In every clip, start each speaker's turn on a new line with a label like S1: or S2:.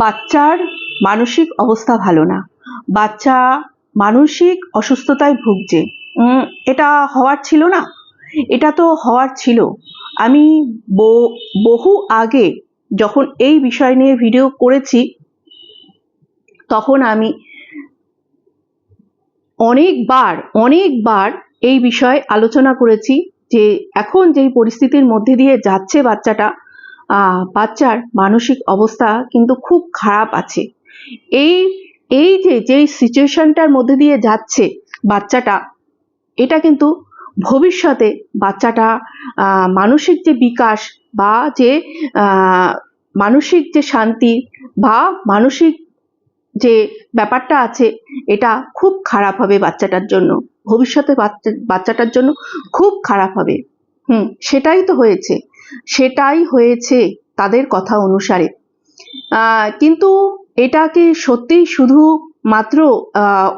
S1: বাচ্চার মানসিক অবস্থা ভালো না। বাচ্চা মানসিক অসুস্থতায় ভুগছে। এটা হওয়ার ছিল না। এটা তো হওয়ার ছিল। আমি বহু আগে যখন এই বিষয় নিয়ে ভিডিও করেছি, তখন আমি অনেকবার অনেকবার এই বিষয়ে আলোচনা করেছি যে এখন যেই পরিস্থিতির মধ্যে দিয়ে যাচ্ছে বাচ্চাটা বাচ্চার মানসিক অবস্থা কিন্তু খুব খারাপ আছে। এই এই যে যেই সিচুয়েশনটার মধ্যে দিয়ে যাচ্ছে বাচ্চাটা, এটা কিন্তু ভবিষ্যতে বাচ্চাটা মানসিক যে বিকাশ বা যে মানসিক যে শান্তি বা মানসিক যে ব্যাপারটা আছে, এটা খুব খারাপ হবে বাচ্চাটার জন্য। ভবিষ্যতে বাচ্চা- বাচ্চাটার জন্য খুব খারাপ হবে। হুম, সেটাই তো হয়েছে। সেটাই হয়েছে তাদের কথা অনুসারে। কিন্তু এটা কি সত্যি শুধু মাত্র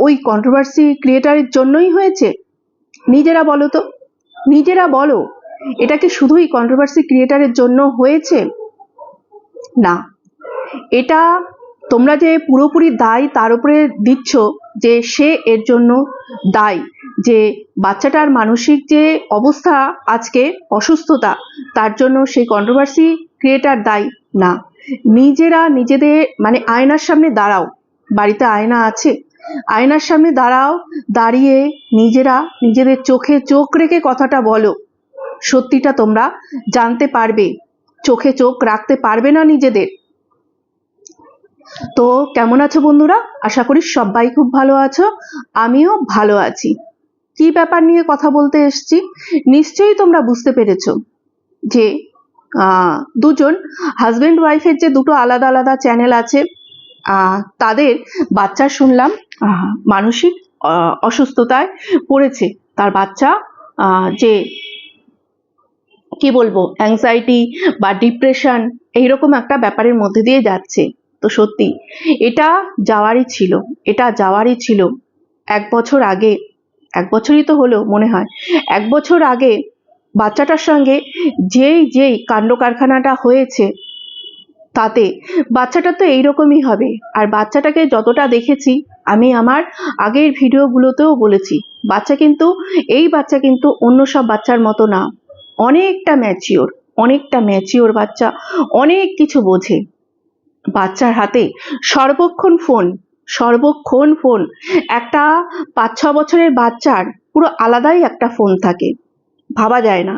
S1: ওই কন্ট্রোভার্সি ক্রিয়েটারের জন্যই হয়েছে? নিজেরা বলো তো। নিজেরা বলো, এটা কি শুধুই কন্ট্রোভার্সি ক্রিয়েটারের জন্য হয়েছে? না। এটা তোমরা যে পুরোপুরি দায় তার উপরে দিচ্ছ যে সে এর জন্য দায়ী, যে বাচ্চাটার মানসিক যে অবস্থা আজকে অসুস্থতা, তার জন্য সেই কন্ট্রোভার্সি ক্রিয়েটার দায়ী না। নিজেরা নিজেদের মানে আয়নার সামনে দাঁড়াও, বাড়িতে আয়না আছে। আয়নার সামনে দাঁড়াও, দাঁড়িয়ে নিজেরা নিজেদের চোখে চোখ রেখে কথাটা বলো। সত্যিটা তোমরা জানতে পারবে, চোখে চোখ রাখতে পারবে না নিজেদের। তো কেমন আছো বন্ধুরা? আশা করি সবাই খুব ভালো আছো, আমিও ভালো আছি। কি ব্যাপার নিয়ে কথা বলতে এসছি? নিশ্চয়ই তোমরা বুঝতে পেরেছ যে দুজন হাজবেন্ড ওয়াইফের যে দুটো আলাদা আলাদা চ্যানেল আছে তাদের বাচ্চা শুনলাম মানসিক অসুস্থতায় পড়েছে। তার বাচ্চা যে, কি বলব অ্যাংজাইটি বা ডিপ্রেশন এইরকম একটা ব্যাপারের মধ্যে দিয়ে যাচ্ছে। তো সত্যি, এটা যাওয়ারই ছিল, এটা যাওয়ারই ছিল এক বছর আগে, এক বছরই তো হলো মনে হয়, এক বছর আগে বাচ্চাটার সঙ্গে যেই যেই কাণ্ড কারখানাটা হয়েছে, তাতে বাচ্চাটা তো এইরকমই হবে, আর বাচ্চাটাকে যতটা দেখেছি, আমি আমার আগের ভিডিওগুলোতেও বলেছি, বাচ্চা কিন্তু, এই বাচ্চা কিন্তু অন্য সব বাচ্চার মতো না, অনেকটা ম্যাচিওর অনেকটা ম্যাচিওর বাচ্চা, অনেক কিছু বোঝে। বাচ্চার হাতে সর্বক্ষণ ফোন সর্বক্ষণ ফোন একটা পাঁচ, ছ বছরের বাচ্চার পুরো আলাদাই একটা ফোন থাকে। ভাবা যায় না।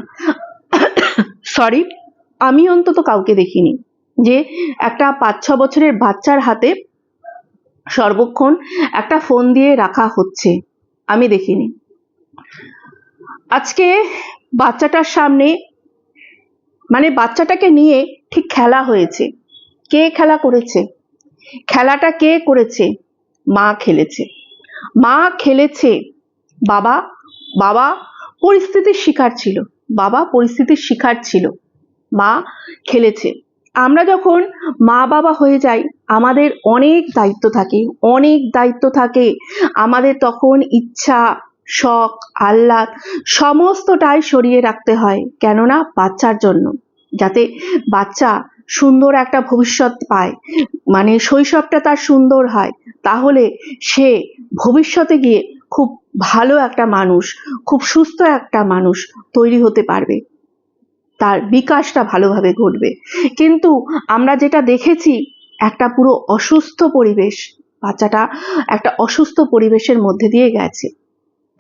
S1: সরি আমি অন্তত কাউকে দেখিনি যে একটা পাঁচ, ছ বছরের বাচ্চার হাতে সর্বক্ষণ একটা ফোন দিয়ে রাখা হচ্ছে। আমি দেখিনি। আজকে বাচ্চাটার সামনে মানে বাচ্চাটাকে নিয়ে ঠিক খেলা হয়েছে। কে খেলা করেছে? খেলাটা কে করেছে? মা খেলেছে। মা খেলেছে। বাবা বাবা পরিস্থিতির শিকার ছিল। বাবা পরিস্থিতির শিকার ছিল। মা খেলেছে। আমরা যখন মা বাবা হয়ে যাই, আমাদের অনেক দায়িত্ব থাকে, অনেক দায়িত্ব থাকে। আমাদের তখন ইচ্ছা, শখ, আহ্লাদ সমস্তটাই সরিয়ে রাখতে হয়, কেননা বাচ্চার জন্য। যাতে বাচ্চা সুন্দর একটা ভবিষ্যৎ পায়। মানে শৈশবটা তার সুন্দর হয়। তাহলে সে ভবিষ্যতে গিয়ে খুব ভালো একটা মানুষ, খুব সুস্থ একটা মানুষ তৈরি হতে পারবে। তার বিকাশটা ভালোভাবে ঘটবে। কিন্তু আমরা যেটা দেখেছি, একটা পুরো অসুস্থ পরিবেশ, বাচ্চাটা একটা অসুস্থ পরিবেশের মধ্যে দিয়ে গেছে।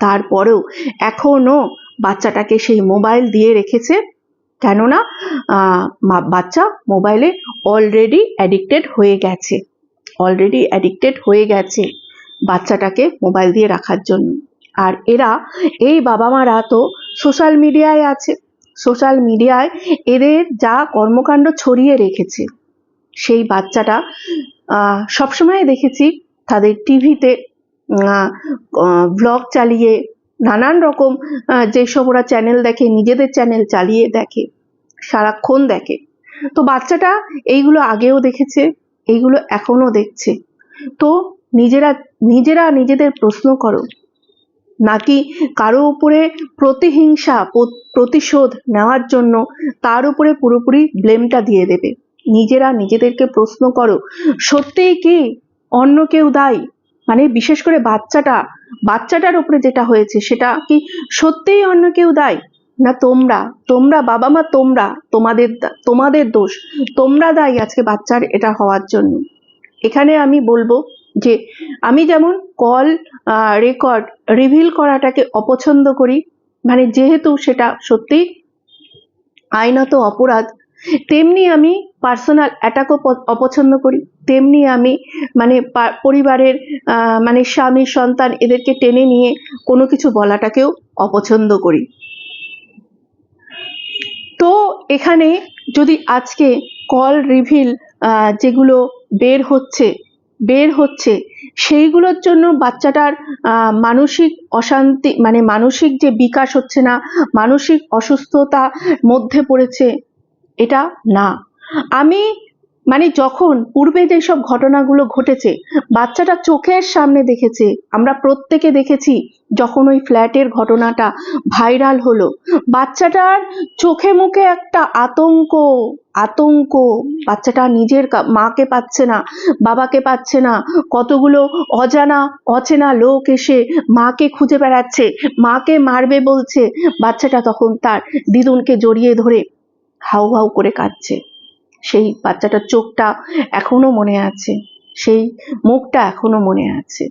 S1: তারপরেও এখনও বাচ্চাটাকে সেই মোবাইল দিয়ে রেখেছে। কেননা বাচ্চা মোবাইলে অলরেডি অ্যাডিক্টেড হয়ে গেছে। অলরেডি অ্যাডিক্টেড হয়ে গেছে বাচ্চাটাকে মোবাইল দিয়ে রাখার জন্য। আর এরা, এই বাবা মারা তো সোশ্যাল মিডিয়ায় আছে। সোশ্যাল মিডিয়ায় এদের যা কর্মকাণ্ড ছড়িয়ে রেখেছে, সেই বাচ্চাটা সবসময় দেখেছি তাদের টিভিতে ব্লগ চালিয়ে নানান রকম যেসব ওরা চ্যানেল দেখে, নিজেদের চ্যানেল চালিয়ে দেখে। সারাক্ষণ দেখে। তো বাচ্চাটা এইগুলো আগেও দেখেছে, এইগুলো এখনও দেখছে। তো নিজেরা নিজেরা নিজেদের প্রশ্ন করো, নাকি কারও উপরে প্রতিহিংসা প্রতিশোধ নেওয়ার জন্য তার উপরে পুরোপুরি ব্লেমটা দিয়ে দেবে? নিজেরা নিজেদেরকে প্রশ্ন করো, সত্যিই কি অন্য কেউ দায়ী? মানে বিশেষ করে বাচ্চাটা, বাচ্চাটার উপরে যেটা হয়েছে সেটা কি সত্যিই অন্য কেউ দায়ী? না তোমরা তোমরা বাবা মা, তোমরা, তোমাদের তোমাদের দোষ, তোমরা দায়ী আজকে বাচ্চার এটা হওয়ার জন্য। এখানে আমি বলব যে, আমি যেমন কল রেকর্ড রিভিল করাটাকে অপছন্দ করি মানে যেহেতু সেটা সত্যি আইনত অপরাধ, তেমনি আমি পার্সোনাল অ্যাটাকও অপছন্দ করি। তেমনি আমি মানে পরিবারের মানে স্বামী, সন্তান এদেরকে টেনে নিয়ে কোনো কিছু বলাটাকেও অপছন্দ করি। তো এখানে যদি আজকে কল রিভিল যেগুলো বের হচ্ছে বের হচ্ছে, সেইগুলোর জন্য বাচ্চাটার মানসিক অশান্তি মানে মানসিক যে বিকাশ হচ্ছে না, মানসিক অসুস্থতা মধ্যে পড়েছে, এটা না। আমি মানে যখন পূর্বে যেসব ঘটনাগুলো ঘটেছে, বাচ্চাটা চোখের সামনে দেখেছে, আমরা প্রত্যেকে দেখেছি যখন ওই ফ্ল্যাটের ঘটনাটা ভাইরাল হলো। বাচ্চাটার চোখে মুখে একটা আতঙ্ক আতঙ্ক। বাচ্চাটা নিজের মাকে পাচ্ছে না, বাবাকে পাচ্ছে না। কতগুলো অজানা, অচেনা লোক এসে মাকে খুঁজে বেড়াচ্ছে, মাকে মারবে বলছে। বাচ্চাটা তখন তার দিদুনকে জড়িয়ে ধরে হাউ হাউ করে কাঁদছে। সেই বাচ্চাটার চোখটা এখনও মনে আছে, সেই মুখটা এখনও মনে আছে।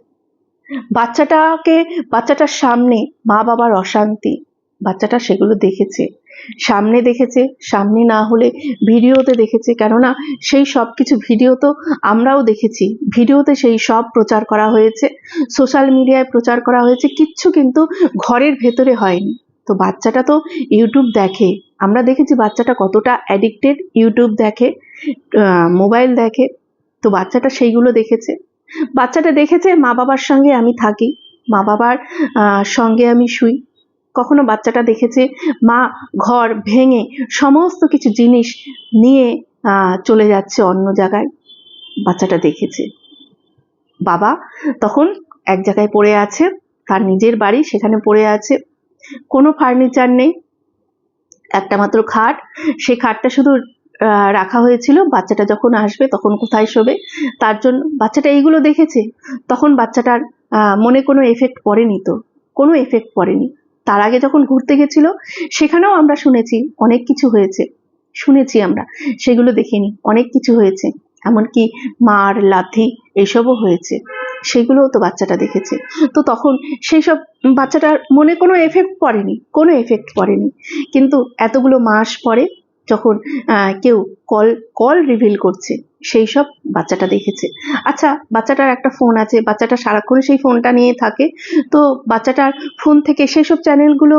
S1: বাচ্চাটাকে, বাচ্চাটার সামনে মা বাবার অশান্তি, বাচ্চাটা সেগুলো দেখেছে। সামনে দেখেছে, সামনে না হলে ভিডিওতে দেখেছে, কেননা সেই সব কিছু ভিডিও তো আমরাও দেখেছি। ভিডিওতে সেই সব প্রচার করা হয়েছে, সোশ্যাল মিডিয়ায় প্রচার করা হয়েছে, কিচ্ছু কিন্তু ঘরের ভেতরে হয়নি। তো বাচ্চাটা তো ইউটিউব দেখে আমরা দেখেছি বাচ্চাটা কতটা অ্যাডিক্টেড ইউটিউব দেখে মোবাইল দেখে। তো বাচ্চাটা সেইগুলো দেখেছে। বাচ্চাটা দেখেছে, মা বাবার সঙ্গে আমি থাকি। মা বাবার সঙ্গে আমি শুই। কখনো বাচ্চাটা দেখেছে, মা ঘর ভেঙে সমস্ত কিছু জিনিস নিয়ে চলে যাচ্ছে অন্য জায়গায়। বাচ্চাটা দেখেছে। বাবা তখন এক জায়গায় পড়ে আছে, তার নিজের বাড়ি সেখানে পড়ে আছে। কোনো ফার্নিচার নেই একটা মাত্র খাট। সেই খাটটা শুধু রাখা হয়েছিল। বাচ্চাটা যখন আসবে তখন কোথায় শোবে? তার জন্য, বাচ্চাটা এইগুলো দেখেছে? তখন বাচ্চাটার মনে কোনো এফেক্ট পড়েনি তো? কোনো এফেক্ট পড়েনি। তার আগে যখন ঘুরতে গেছিল, সেখানেও আমরা শুনেছি, অনেক কিছু হয়েছে। শুনেছি আমরা। সেগুলো দেখিনি। অনেক কিছু হয়েছে। এমনকি মার লাথি এসবও হয়েছে। সেগুলোও তো বাচ্চাটা দেখেছে। তো তখন সেই সব বাচ্চাটার মনে কোনো এফেক্ট পড়েনি, কোনো এফেক্ট পড়েনি। কিন্তু এতগুলো মাস পরে যখন কেউ কল কল রিভিল করছে সেই সব বাচ্চাটা দেখেছে। আচ্ছা বাচ্চাটার একটা ফোন আছে, বাচ্চাটা সারাক্ষণ সেই ফোনটা নিয়ে থাকে, তো বাচ্চাটার ফোন থেকে সেই সব চ্যানেলগুলো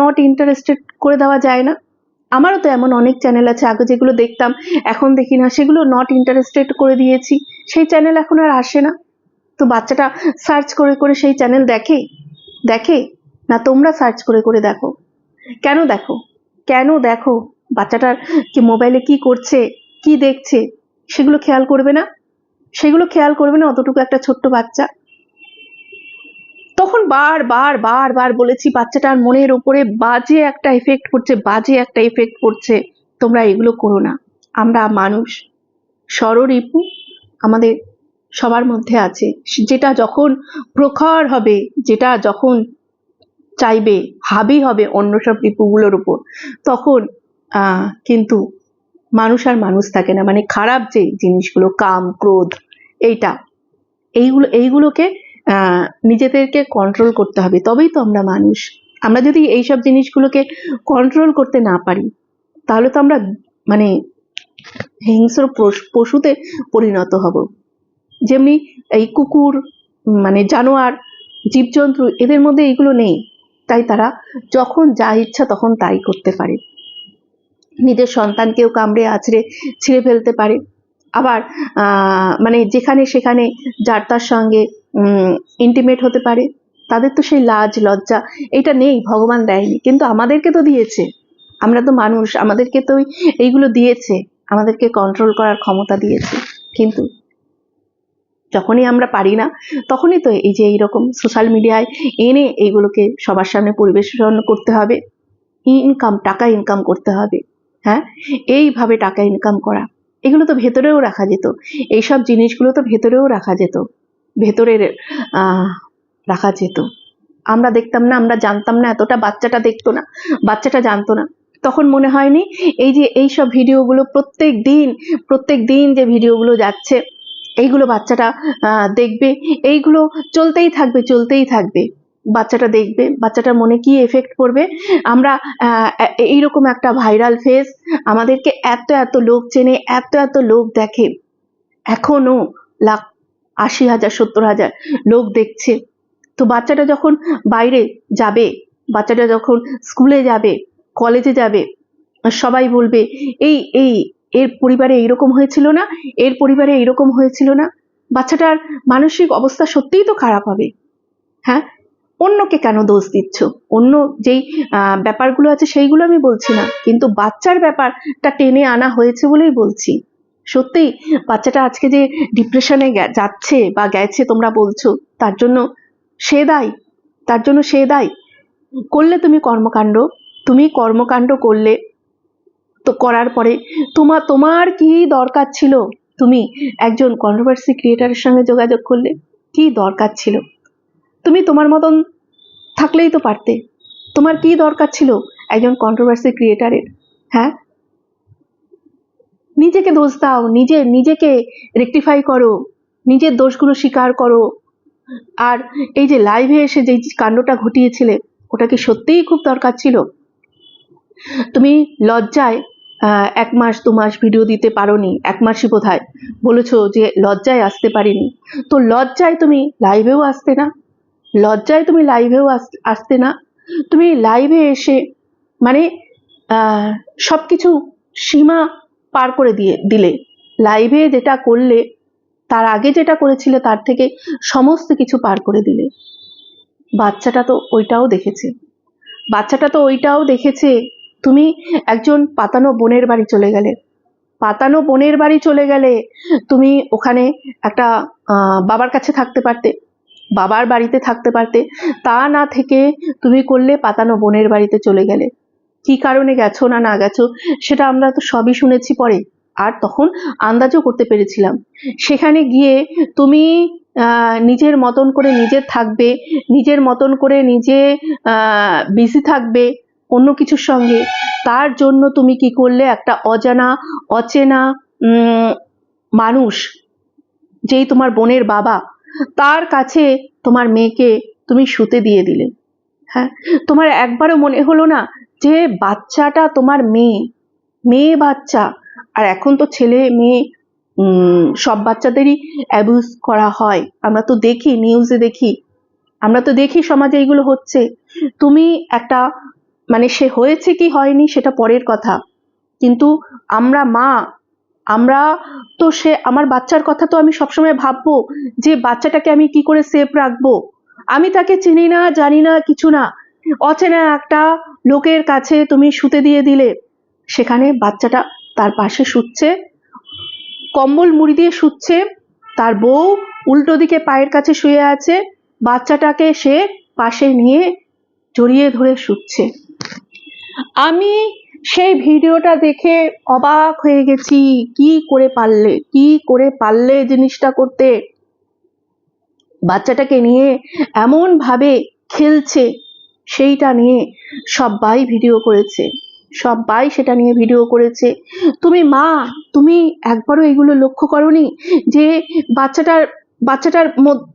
S1: নট ইন্টারেস্টেড করে দেওয়া যায় না। আমারও তো এমন অনেক চ্যানেল আছে, আগে যেগুলো দেখতাম, এখন দেখি না, সেগুলো নট ইন্টারেস্টেড করে দিয়েছি। সেই চ্যানেল এখন আর আসে না। তো বাচ্চাটা সার্চ করে করে সেই চ্যানেল দেখে দেখে? না তোমরা সার্চ করে করে দেখো? কেন দেখো? কেন দেখো? বাচ্চাটার কি মোবাইলে কি করছে? কি দেখছে? সেগুলো খেয়াল করবে না? সেগুলো খেয়াল করবে না অতটুকু একটা ছোট্ট বাচ্চা? তখন বার বার বার বার বলেছি, বাচ্চাটার মনের উপরে বাজে একটা এফেক্ট পড়ছে, বাজে একটা এফেক্ট পড়ছে। তোমরা এগুলো করো না। আমরা মানুষ। ষড়রিপু আমাদের সবার মধ্যে আছে। যেটা যখন প্রখর হবে, যেটা যখন চাইবে, হাবি হবে অন্য সব রিপুগুলোর উপর, তখন কিন্তু মানুষ আর মানুষ থাকে না। মানে খারাপ যে জিনিসগুলো, কাম, ক্রোধ, এইটা, এইগুলো, এইগুলোকে নিজেদেরকে কন্ট্রোল করতে হবে। তবেই তো আমরা মানুষ। আমরা যদি এইসব জিনিসগুলোকে কন্ট্রোল করতে না পারি, তাহলে তো আমরা মানে হিংস্র পশু- পশুতে পরিণত হব। যেমনি এই কুকুর মানে জানোয়ার, জীবজন্তু, এদের মধ্যে এইগুলো নেই। তাই তারা যখন যা ইচ্ছা তখন তাই করতে পারে। নিজের সন্তানকেও কামড়ে আছড়ে ছিঁড়ে ফেলতে পারে। আবার মানে যেখানে সেখানে যার তার সঙ্গে ইন্টিমেট হতে পারে। তাদের তো সেই লাজ, লজ্জা, এটা নেই, ভগবান দেয়নি। কিন্তু আমাদেরকে তো দিয়েছে। আমরা তো মানুষ, আমাদেরকে তো এইগুলো দিয়েছে। আমাদেরকে কন্ট্রোল করার ক্ষমতা দিয়েছে। কিন্তু যখনই আমরা পারি না, তখনই তো এই যে এইরকম সোশ্যাল মিডিয়ায় এনে এইগুলোকে সবার সামনে পরিবেশন করতে হবে। ইনকাম টাকা ইনকাম করতে হবে হ্যাঁ? এইভাবে টাকা ইনকাম করা। এগুলো তো ভেতরেও রাখা যেত। এইসব জিনিসগুলো তো ভেতরেও রাখা যেত। ভেতরের রাখা যেত। আমরা দেখতাম না, আমরা জানতাম না, এতটা বাচ্চাটা দেখতো না, বাচ্চাটা জানতো না। তখন মনে হয়নি এই যে এই সব ভিডিওগুলো প্রত্যেক দিন প্রত্যেক দিন যে ভিডিওগুলো যাচ্ছে এইগুলো বাচ্চাটা দেখবে। এইগুলো চলতেই থাকবে চলতেই থাকবে। বাচ্চাটা দেখবে, বাচ্চাটার মনে কি এফেক্ট পড়বে? আমরা এইরকম একটা ভাইরাল ফেস আমাদেরকে এত এত লোক চেনে, এত এত লোক দেখে। এখনও লাখ, আশি হাজার, সত্তর হাজার লোক দেখছে। তো বাচ্চাটা যখন বাইরে যাবে, বাচ্চাটা যখন স্কুলে যাবে কলেজে যাবে, সবাই বলবে, এই এই এর পরিবারে এইরকম হয়েছিল না, এর পরিবারে এইরকম হয়েছিল না। বাচ্চাটার মানসিক অবস্থা সত্যিই তো খারাপ হবে। হ্যাঁ? অন্যকে কেন দোষ দিচ্ছ? অন্য যেই ব্যাপারগুলো আছে সেইগুলো আমি বলছি না। কিন্তু বাচ্চার ব্যাপারটা টেনে আনা হয়েছে বলেই বলছি। সত্যিই, বাচ্চাটা আজকে যে ডিপ্রেশনে যাচ্ছে বা গেছে তোমরা বলছো, তার জন্য সে দায়। তার জন্য সে দায়। করলে তুমি কর্মকাণ্ড তুমি কর্মকাণ্ড করলে তো করার পরে তোমার তোমার কি দরকার ছিল? তুমি একজন কন্ট্রোভার্সি ক্রিয়েটারের সঙ্গে যোগাযোগ করলে কি দরকার ছিল? তুমি তোমার মতন থাকলেই তো পারতে। তোমার কি দরকার ছিল একজন কন্ট্রোভার্সি ক্রিয়েটারের হ্যাঁ? নিজেকে দোষ দাও, নিজে, নিজেকে রেকটিফাই করো, নিজের দোষগুলো স্বীকার করো। আর এই যে লাইভে এসে যে কাণ্ডটা ঘটিয়েছিলে, ওটা কি সত্যিই খুব দরকার ছিল? তুমি লজ্জায় এক মাস, দু মাস ভিডিও দিতে পারোনি, এক মাসই বোধহয়। বলেছ যে লজ্জায় আসতে পারিনি। তো লজ্জায় তুমি লাইভেও আসতে না? লজ্জায় তুমি লাইভেও আস- আসতে না? তুমি লাইভে এসে মানে সব কিছু সীমা পার করে দিয়ে, দিলে। লাইভে যেটা করলে, তার আগে যেটা করেছিলে, তার থেকে সমস্ত কিছু পার করে দিলে। বাচ্চাটা তো ওইটাও দেখেছে। বাচ্চাটা তো ওইটাও দেখেছে তুমি একজন পাতানো বোনের বাড়ি চলে গেলে। পাতানো বোনের বাড়ি চলে গেলে তুমি ওখানে একটা বাবার কাছে থাকতে পারতে, বাবার বাড়িতে থাকতে পারতে। তা না থেকে তুমি করলে পাতানো বোনের বাড়িতে চলে গেলে। কি কারণে গেছো না না গেছো, সেটা আমরা তো সবই শুনেছি পরে। আর তখন আন্দাজও করতে পেরেছিলাম। সেখানে গিয়ে তুমি নিজের মতন করে নিজে থাকবে, নিজের মতন করে নিজে বিজি থাকবে অন্য কিছুর সঙ্গে। তার জন্য তুমি কি করলে? একটা অজানা, অচেনা মানুষ, যেই তোমার বোনের বাবা, তার কাছে তোমার মেয়েকে তুমি শুতে দিয়ে দিলে। হ্যাঁ? তোমার একবারও মনে হলো না যে বাচ্চাটা তোমার মেয়ে মেয়ে বাচ্চা। আর এখন তো ছেলে, মেয়ে সব বাচ্চাদেরই অ্যাবিউজ করা হয়। আমরা তো দেখি নিউজে দেখি। আমরা তো দেখি সমাজে এইগুলো হচ্ছে। তুমি একটা মানে সে হয়েছে কি হয়নি সেটা পরের কথা। কিন্তু আমরা মা, আমরা তো সে, আমার বাচ্চার কথা তো আমি সবসময় ভাববো যে বাচ্চাটাকে আমি কি করে সেফ রাখব? আমি তাকে চিনি না, জানি না, কিছু না। অচেনা একটা লোকের কাছে তুমি শুতে দিয়ে দিলে। সেখানে বাচ্চাটা তার পাশে শুচ্ছে, কম্বল মুড়ি দিয়ে শুচ্ছে, তার বউ উল্টো দিকে পায়ের কাছে শুয়ে আছে, বাচ্চাটাকে সে পাশে নিয়ে জড়িয়ে ধরে শুচ্ছে। আমি সেই ভিডিওটা দেখে অবাক হয়ে গেছি, কি করে পারলে, কি করে পারলে জিনিসটা করতে? বাচ্চাটাকে নিয়ে এমন ভাবে খেলছে, সেইটা নিয়ে সবাই ভিডিও করেছে, সবাই সেটা নিয়ে ভিডিও করেছে। তুমি মা, তুমি একবারও এগুলো লক্ষ্য করনি যে বাচ্চাটার বাচ্চাটার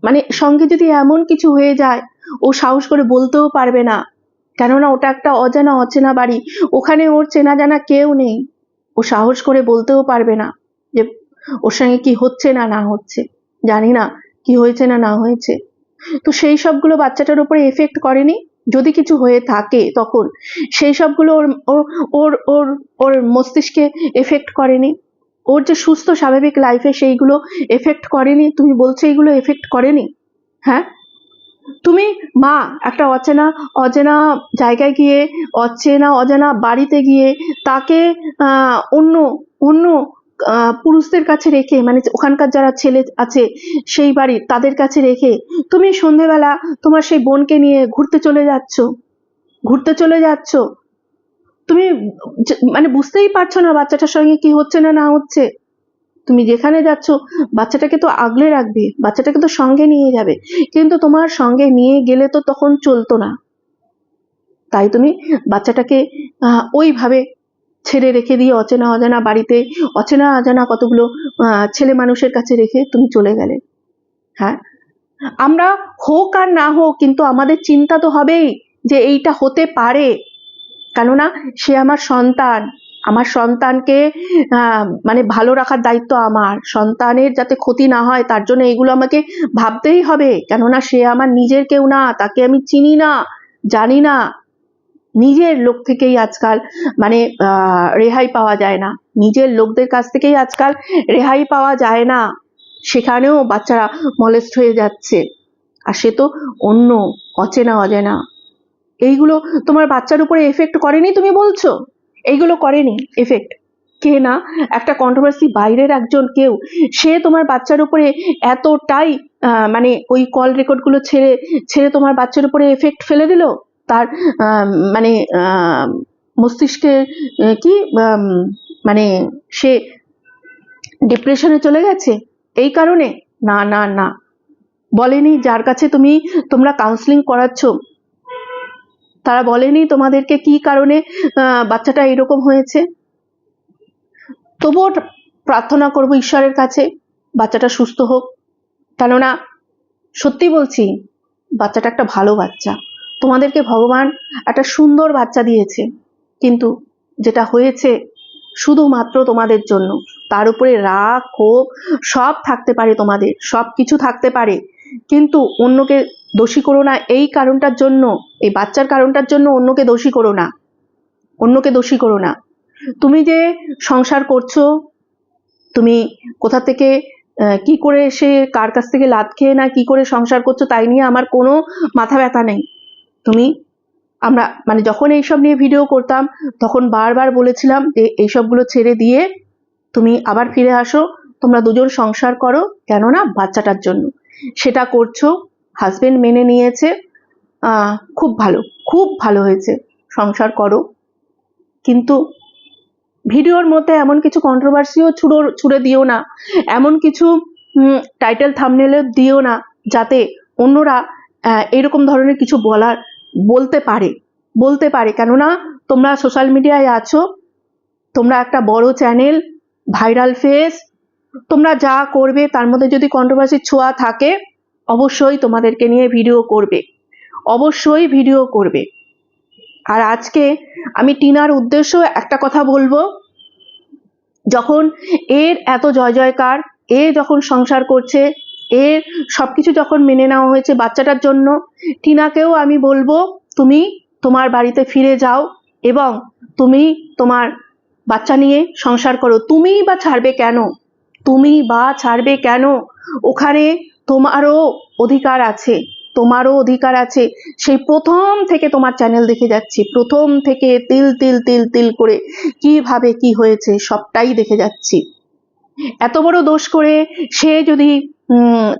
S1: মানে সঙ্গে যদি এমন কিছু হয়ে যায়, ও সাহস করে বলতেও পারবে না। কেননা ওটা একটা অজানা, অচেনা বাড়ি। ওখানে ওর চেনা জানা কেউ নেই। ও সাহস করে বলতেও পারবে না যে ওর সঙ্গে কি হচ্ছে না না হচ্ছে। জানি না কি হয়েছে না না হয়েছে। তো সেই সবগুলো বাচ্চাটার উপরে এফেক্ট করেনি। যদি কিছু হয়ে থাকে তখন, সেই সবগুলো ওর, ওর- ওর ওর মস্তিষ্কে এফেক্ট করেনি। ওর যে সুস্থ, স্বাভাবিক লাইফে সেইগুলো এফেক্ট করেনি। তুমি বলছো এইগুলো এফেক্ট করেনি? হ্যাঁ? তুমি মা, একটা অচেনা অচেনা জায়গায় গিয়ে, অচেনা, অজানা বাড়িতে গিয়ে তাকে অন্য অন্য পুরুষদের কাছে রেখে মানে ওখানকার যারা ছেলে আছে, সেই বাড়ির তাদের কাছে রেখে তুমি সন্ধেবেলা তোমার সেই বোনকে নিয়ে ঘুরতে চলে যাচ্ছ। ঘুরতে চলে যাচ্ছ। তুমি মানে বুঝতেই পারছ না বাচ্চাটার সঙ্গে কি হচ্ছে না না হচ্ছে। তুমি যেখানে যাচ্ছ, বাচ্চাটাকে তো আগলে রাখবে, বাচ্চাটাকে তো সঙ্গে নিয়ে যাবে। কিন্তু তোমার সঙ্গে নিয়ে গেলে তো তখন চলতো না। তাই তুমি বাচ্চাটাকে ওইভাবে ছেড়ে রেখে দিয়ে অচেনা অজানা বাড়িতে, অচেনা অজানা কতগুলো ছেলে মানুষের কাছে রেখে তুমি চলে গেলে। হ্যাঁ? আমরা হোক আর না হোক, কিন্তু আমাদের চিন্তা তো হবেই যে এইটা হতে পারে। কেননা সে আমার সন্তান। আমার সন্তানকে মানে ভালো রাখার দায়িত্ব আমার। সন্তানের যাতে ক্ষতি না হয়, তার জন্য এগুলো আমাকে ভাবতেই হবে। কেননা সে আমার নিজের কেউ না, তাকে আমি চিনি না, জানি না। নিজের লোক থেকেই আজকাল মানে রেহাই পাওয়া যায় না। নিজের লোকদের কাছ থেকেই আজকাল রেহাই পাওয়া যায় না। সেখানেও বাচ্চারা মলেস্ট হয়ে যাচ্ছে। আর সে তো অন্য অচেনা অজেনা এইগুলো তোমার বাচ্চার উপরে এফেক্ট করেনি তুমি বলছো? এইগুলো করেনি এফেক্ট কে না? একটা কন্ট্রোভার্সি বাইরের একজন কেউ, সে তোমার বাচ্চার উপরে এতটাই মানে ওই কল রেকর্ডগুলো ছেড়ে ছেড়ে তোমার বাচ্চার উপরে এফেক্ট ফেলে দিল? তার মানে মস্তিষ্কে কি মানে সে ডিপ্রেশনে চলে গেছে? এই কারণে? না না না। বলেনি, যার কাছে তুমি, তোমরা কাউন্সিলিং করাচ্ছ। তারা বলেনি তোমাদেরকে কি কারণে বাচ্চাটা এরকম হয়েছে? তবুও প্রার্থনা করব ঈশ্বরের কাছে, বাচ্চাটা সুস্থ হোক। কেননা, সত্যি বলছি, বাচ্চাটা একটা ভালো বাচ্চা। তোমাদেরকে ভগবান একটা সুন্দর বাচ্চা দিয়েছে। কিন্তু যেটা হয়েছে শুধুমাত্র তোমাদের জন্য, তার উপরে রাগ, ক্ষোভ, সব থাকতে পারে তোমাদের সব কিছু থাকতে পারে। কিন্তু অন্যকে দোষী করো না, এই কারণটার জন্য, এই বাচ্চার কারণটার জন্য অন্যকে দোষী করো না। অন্যকে দোষী করো না। তুমি যে সংসার করছ, তুমি কোথা থেকে কি করে এসে কার কাছ থেকে লাত খেয়ে না কি করে সংসার করছ তাই নিয়ে আমার কোনো মাথা ব্যথা নেই। তুমি, আমরা মানে যখন এইসব নিয়ে ভিডিও করতাম, তখন বারবার বলেছিলাম যে এইসবগুলো ছেড়ে দিয়ে তুমি আবার ফিরে আসো, তোমরা দুজন সংসার করো, কেননা বাচ্চাটার জন্য। সেটা করছ হাজবেন্ড মেনে নিয়েছে খুব ভালো খুব ভালো হয়েছে, সংসার করো। কিন্তু ভিডিওর মধ্যে এমন কিছু কন্ট্রোভার্সিও ছুড়ো, ছুড়ে দিও না, এমন কিছু টাইটেল থামনেলে দিও না, যাতে অন্যরা এরকম ধরনের কিছু বলার, বলতে পারে বলতে পারে। কেননা তোমরা সোশ্যাল মিডিয়ায় আছো, তোমরা একটা বড় চ্যানেল ভাইরাল ফেস তোমরা যা করবে, তার মধ্যে যদি কন্ট্রোভার্সির ছোঁয়া থাকে, অবশ্যই তোমাদেরকে নিয়ে ভিডিও করবে। অবশ্যই ভিডিও করবে। আর আজকে আমি টিনার উদ্দেশ্য একটা কথা বলব। যখন এর এত জয় জয়কার, এ যখন সংসার করছে এর সবকিছু যখন মেনে নেওয়া হয়েছে বাচ্চাটার জন্য, টিনাকেও আমি বলব, তুমি তোমার বাড়িতে ফিরে যাও এবং তুমি তোমার বাচ্চা নিয়ে সংসার করো। তুমিই বা ছাড়বে কেন? তুমি বা ছাড়বে কেন? ওখানে তোমারও অধিকার আছে, তোমারও অধিকার আছে। সেই প্রথম থেকে তোমার চ্যানেল দেখে যাচ্ছি, প্রথম থেকে তিল তিল তিল তিল করে কীভাবে কি হয়েছে সবটাই দেখে যাচ্ছি। এত বড় দোষ করে সে যদি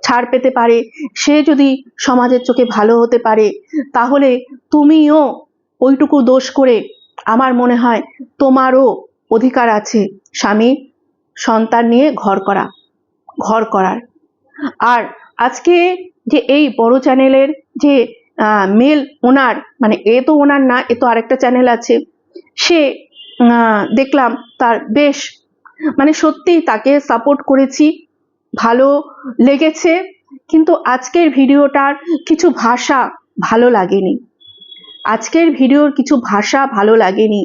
S1: ছাড় পেতে পারে, সে যদি সমাজের চোখে ভালো হতে পারে, তাহলে তুমিও ওইটুকু দোষ করে আমার মনে হয় তোমারও অধিকার আছে। স্বামী সন্তান নিয়ে ঘর করা, ঘর করার। আর আজকে যে এই বড় চ্যানেলের যে মেল ওনার মানে এ তো ওনার না, এ তো আরেকটা চ্যানেল আছে, সে দেখলাম তার বেশ মানে সত্যি তাকে সাপোর্ট করেছি, ভালো লেগেছে, কিন্তু আজকের ভিডিওটার কিছু ভাষা ভালো লাগেনি। আজকের ভিডিওর কিছু ভাষা ভালো লাগেনি।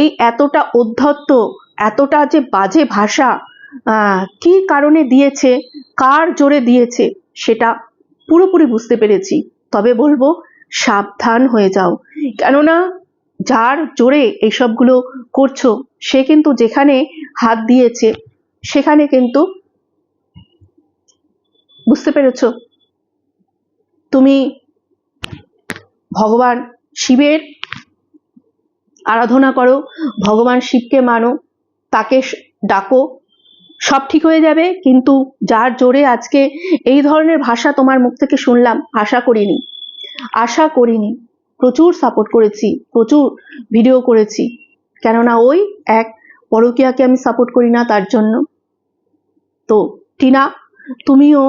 S1: এই এতটা অধ্যত্ত এতটা যে বাজে ভাষা কি কারণে দিয়েছে, কার জোরে দিয়েছে, সেটা পুরোপুরি বুঝতে পেরেছি। তবে বলব, সাবধান হয়ে যাও। কেননা, যার জোরে এইসবগুলো করছ, সে কিন্তু যেখানে হাত দিয়েছে, সেখানে কিন্তু বুঝতে পেরেছ? তুমি ভগবান শিবের আরাধনা করো, ভগবান শিবকে মানো তাকে ডাকো। সব ঠিক হয়ে যাবে, কিন্তু যার জোরে আজকে এই ধরনের ভাষা তোমার মুখ থেকে শুনলাম, আশা করিনি। আশা করিনি। প্রচুর সাপোর্ট করেছি, প্রচুর ভিডিও করেছি। কেননা ওই এক পরকীয়াকে আমি সাপোর্ট করি না তার জন্য। তো টিনা, তুমিও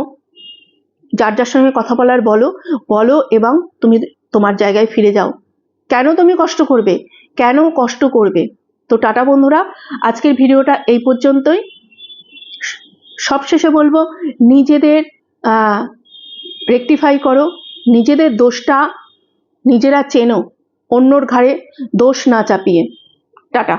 S1: যার যার সঙ্গে কথা বলার বলো বলো এবং তুমি তোমার জায়গায় ফিরে যাও। কেন তুমি কষ্ট করবে? কেন কষ্ট করবে? তো টাটা বন্ধুরা, আজকের ভিডিওটা এই পর্যন্তই। সবশেষে বলব, নিজেদের রেকটিফাই করো, নিজেদের দোষটা নিজেরা চেনো, অন্যর ঘাড়ে দোষ না চাপিয়ে। টাটা।